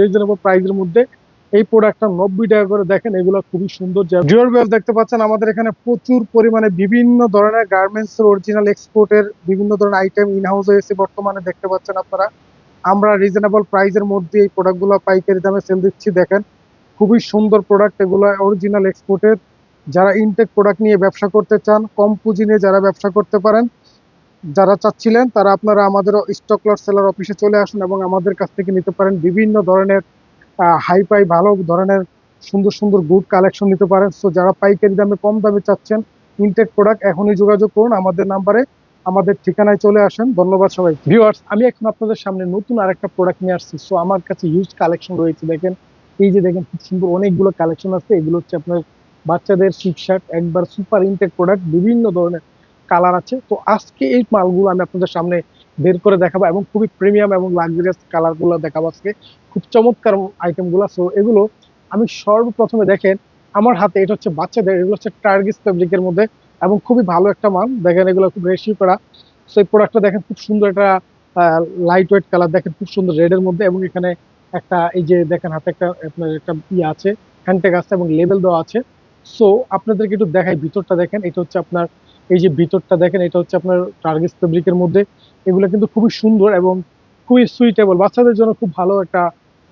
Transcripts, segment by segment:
Reasonable প্রাইসের মধ্যে এই প্রোডাক্টটা নব্বই টাকা করে দেখেন, এগুলো খুবই সুন্দর দেখতে পাচ্ছেন, আমাদের এখানে প্রচুর পরিমাণে বিভিন্ন ধরনের গার্মেন্টস অরিজিনাল এক্সপোর্টের বিভিন্ন ধরনের আইটেম ইন হাউসে এসে বর্তমানে দেখতে পাচ্ছেন আপনারা। আমরা রিজনেবল প্রাইসের মধ্যে এই প্রোডাক্টগুলো পাইকারি দামে সেল দিচ্ছি, দেখেন। খুবই সুন্দর প্রোডাক্ট এগুলো অরিজিনাল এক্সপোর্টের যারা ইনটেক প্রোডাক্ট নিয়ে ব্যবসা করতে চান, কম পুঁজি নিয়ে যারা ব্যবসা করতে পারেন যারা চাচ্ছিলেন, তারা আপনারা আমাদের স্টক লট সেলার অফিসে চলে আসুন এবং আমাদের কাছ থেকে নিতে পারেন বিভিন্ন ধরনের হাই পাই ভালো ধরনের সুন্দর সুন্দর গুড কালেকশন নিতে পারেন। সো যারা পাইকারি দামে কম দামে চাচ্ছেন ইনটেক প্রোডাক্ট এখনই যোগাযোগ করুন আমাদের নাম্বারে আমাদের ঠিকানায় চলে আসেন। ধন্যবাদ সবাই ভিউয়ার্স আমি এখন আপনাদের সামনে নতুন আরেকটা প্রোডাক্ট নিয়ে আসছি। সো আমার কাছে হিউজ কালেকশন রয়েছে, দেখেন। এই যে দেখেন, খুব সুন্দর অনেকগুলো কালেকশন আছে। এগুলো হচ্ছে আপনার বাচ্চাদের শার্ট একবার সুপার ইনটেক প্রোডাক্ট বিভিন্ন ধরনের কালার আছে। তো আজকে এই মালগুলো আমি আপনাদের সামনে বের করে দেখাবো এবং খুবই প্রিমিয়াম এবং লাক্সারিয়াস কালারগুলো দেখাবো আজকে। খুব চমৎকার আইটেমগুলো সো এগুলো আমি সর্বপ্রথমে দেখেন, আমার হাতে এটা হচ্ছে বাচ্চাদের, এগুলো হচ্ছে টার্গিস ফেব্রিকের মধ্যে এবং খুবই ভালো একটা মাল। দেখেন এগুলো খুব রেশিও করা। সো এই প্রোডাক্টটা দেখেন খুব সুন্দর একটা লাইট ওয়েট কালার দেখেন খুব সুন্দর রেডের মধ্যে এবং এখানে একটা এই যে দেখেন হাতে একটা, আপনার একটা ইয়ে আছে হ্যান্ডটেক আছে এবং লেবেল দেওয়া আছে। সো আপনাদেরকে একটু দেখাই ভিতরটা দেখেন, এটা হচ্ছে আপনার এই যে ভিতরটা দেখেন, এটা হচ্ছে আপনার টার্গিস ফেব্রিকের মধ্যে। এগুলো কিন্তু খুবই সুন্দর এবং খুবই সুইটেবল বাচ্চাদের জন্য খুব ভালো একটা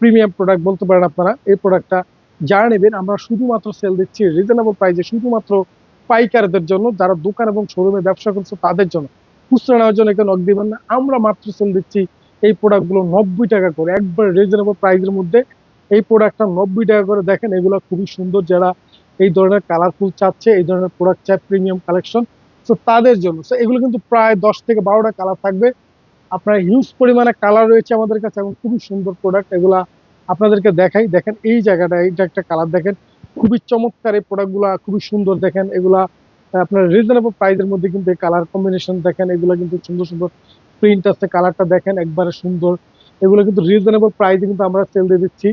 প্রিমিয়াম প্রোডাক্ট বলতে পারেন আপনারা। এই প্রোডাক্টটা যারা নেবেন, আমরা শুধুমাত্র সেল দিচ্ছি রিজনেবল প্রাইসে শুধুমাত্র পাইকারদের জন্য, যারা দোকান এবং শোরুমে ব্যবসা করছে তাদের জন্য। খুচরা নেওয়ার জন্য কেউ নক দিবেন না। আমরা মাত্র সেল দিচ্ছি এই প্রোডাক্টগুলো নব্বই টাকা করে। একবার রিজনেবল প্রাইসের মধ্যে এই প্রোডাক্টটা নব্বই টাকা করে দেখেন, এগুলো খুবই সুন্দর। যারা এই ধরনের কালারফুল চাচ্ছে, এই ধরনের প্রোডাক্ট চায় প্রিমিয়াম কালেকশন তো তাদের জন্য। তো এগুলো কিন্তু প্রায় দশ থেকে বারোটা কালার থাকবে। আপনার হিউজ পরিমাণে কালার রয়েছে আমাদের কাছে এবং খুবই সুন্দর প্রোডাক্ট এগুলা আপনাদেরকে দেখাই। দেখেন, এই জায়গাটা এইটা একটা কালার দেখেন। খুবই চমৎকার এই প্রোডাক্টগুলো খুবই সুন্দর দেখেন। এগুলা আপনার রিজনেবল প্রাইসের মধ্যে কিন্তু এই কালার কম্বিনেশন দেখেন। এগুলো কিন্তু সুন্দর সুন্দর প্রিন্ট আছে কালারটা দেখেন, একবারে সুন্দর। এগুলো কিন্তু রিজনেবল প্রাইসে কিন্তু আমরা সেল দিয়ে দিচ্ছি।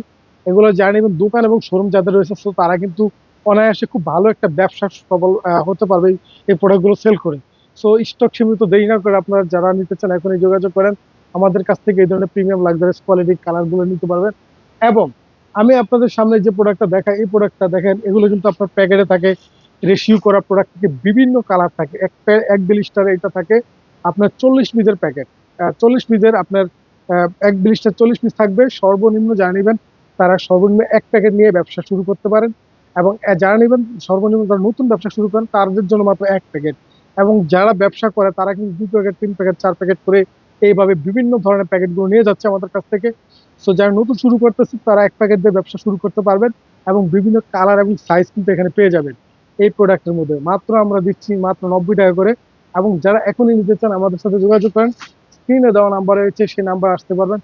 এগুলো জানি এবং দোকান এবং শোরুম যাদের রয়েছে তারা কিন্তু অনায়াসে খুব ভালো একটা ব্যবসা সবল হতে পারবে এই- প্রোডাক্টগুলো সেল করে। সো স্টক সীমিত দেরি না করে আপনারা যারা নিতে চান এখনই যোগাযোগ করেন। আমাদের কাছ থেকে এই ধরনের প্রিমিয়াম লাক্সারিয়াস কোয়ালিটির কালারগুলো নিতে পারবেন। এবং আমি আপনাদের সামনে যে প্রোডাক্টটা দেখাই, এই প্রোডাক্টটা দেখেন, এগুলো কিন্তু আপনার প্যাকেটে থাকে রেশিও করা প্রোডাক্ট থেকে বিভিন্ন কালার থাকে। এক এক বিলিস্টার এটা থাকে, আপনার চল্লিশ মিজের প্যাকেট চল্লিশ মিজের আপনার এক বিলিস্টার চল্লিশ পিস থাকবে। সর্বনিম্ন যারা নেবেন, তারা সর্বনিম্ন এক প্যাকেট নিয়ে ব্যবসা শুরু করতে পারেন। এবং যারা নেবেন সর্বনিম্ন যারা নতুন ব্যবসা শুরু করেন, তাদের জন্য মাত্র এক প্যাকেট। এবং যারা ব্যবসা করে, তারা কিন্তু দুই প্যাকেট, তিন প্যাকেট, চার প্যাকেট করে এইভাবে বিভিন্ন ধরনের প্যাকেটগুলো নিয়ে যাচ্ছে আমাদের কাছ থেকে। সো যারা নতুন শুরু করতেছে, তারা এক প্যাকেট দিয়ে ব্যবসা শুরু করতে পারবেন এবং বিভিন্ন কালার এবং সাইজ কিন্তু এখানে পেয়ে যাবেন এই প্রোডাক্টের মধ্যে। মাত্র আমরা দিচ্ছি মাত্র নব্বই টাকা করে এবং যারা এখনই নিতে চান, আমাদের সাথে যোগাযোগ করেন। স্ক্রিনে দেওয়া নাম্বার রয়েছে সেই নাম্বার আসতে পারবেন।